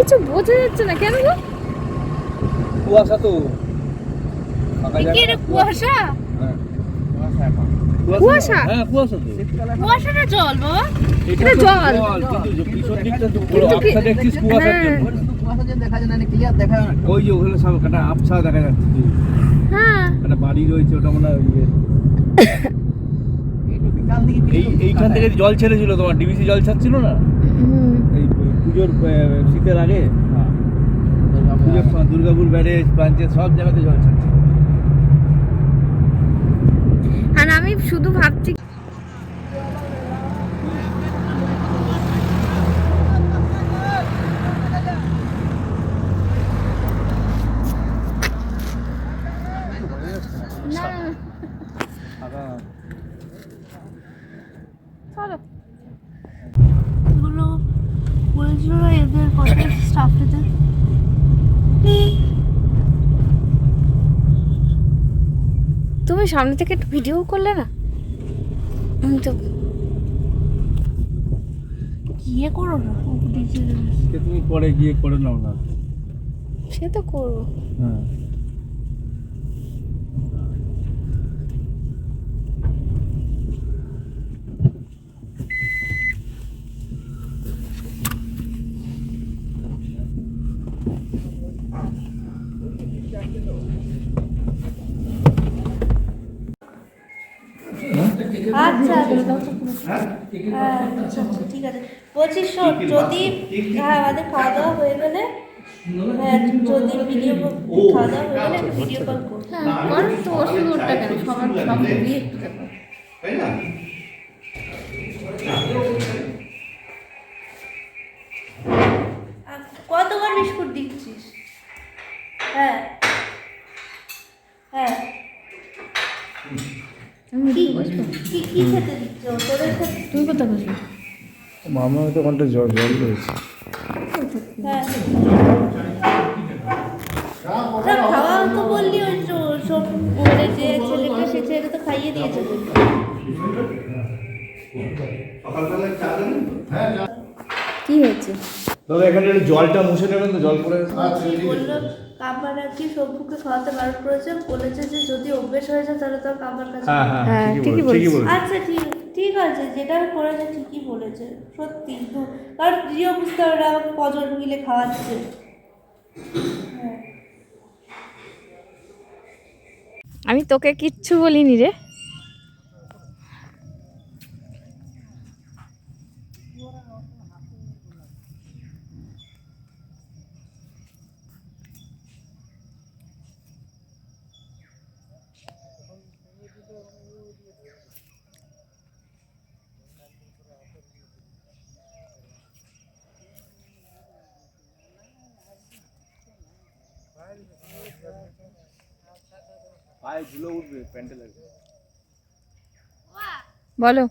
কিছু বোঝা যাচ্ছে না কেন গো? কুয়াশা তো। কি রে কুয়াশা? হ্যাঁ। কুয়াশা? হ্যাঁ কুয়াশা তো। কুয়াশাটা জল বাবা এটা এটা জল। কিন্তু পিছন দিকটা তো পুরো কিন্তু কি- আবছা দেখছিস কুয়াশার হ্যাঁ। জন্য? কুয়াশা যে দেখা যায় না ক্লিয়ার দেখা যায় না। ওই যে ওখানে সব একটা আবছা দেখা যাচ্ছে হ্যাঁ। একটা বাড়ি রয়েছে ওটা মনে হয় এইখান থেকে জল ছেড়েছিল তোমার ডিবিসি জল ছাড়ছিল না? এই পুজোর শীতের আগে? পুজোর দুর্গাপুর ব্যারেজ প্রাঞ্চে সব জায়গাতে জল ছাড়ছে। আর আমি শুধু ভাবছি চলো। বলেছিল এদের কত স্টাফ এদের। তুমি সামনে থেকে একটু ভিডিও করলে না? আমি তো গিয়ে করো না সে তুমি পরে গিয়ে করে নাও না। সে তো করব। হ্যাঁ। আচ্ছা হ্যাঁ আচ্ছা, আচ্ছা, ঠিক আছে। বলছি শোন যদি হ্যাঁ আমাদের খাওয়া দাওয়া হয়ে গেলে হ্যাঁ যদি ভিডিও খাওয়া দাওয়া হয়ে গেলে ভিডিও কল করব হ্যাঁ কেন? সবার সব একটু তাই না? কি কি কি খেতে দিচ্ছ? তোদের তুমি কোথায় বসবে? মামা তো ঘণ্টা জল জল রয়েছে হ্যাঁ। খাওয়া তো বললি ওই সব বলে যে ছেলেটা সে তো খাইয়ে দিয়েছে। তো? কি হয়েছে? দাদা এখানে একটু জলটা মুছে নেবেন তো জল কি সবুকে খাওয়াতে বারণ করেছে। বলেছে যে যদি অভ্যেস হয়ে যায় তাহলে তো কাছে হ্যাঁ হ্যাঁ হ্যাঁ, ঠিকই বলেছে আচ্ছা ঠিক ঠিক আছে যেটা করেছে ঠিকই বলেছে? সত্যি কারণ প্রিয় পারে মিলে খাওয়াচ্ছে। আমি তোকে কিচ্ছু বলিনি রে। পায়ে ধুলো উঠবে প্যান্টে লাগবে বলো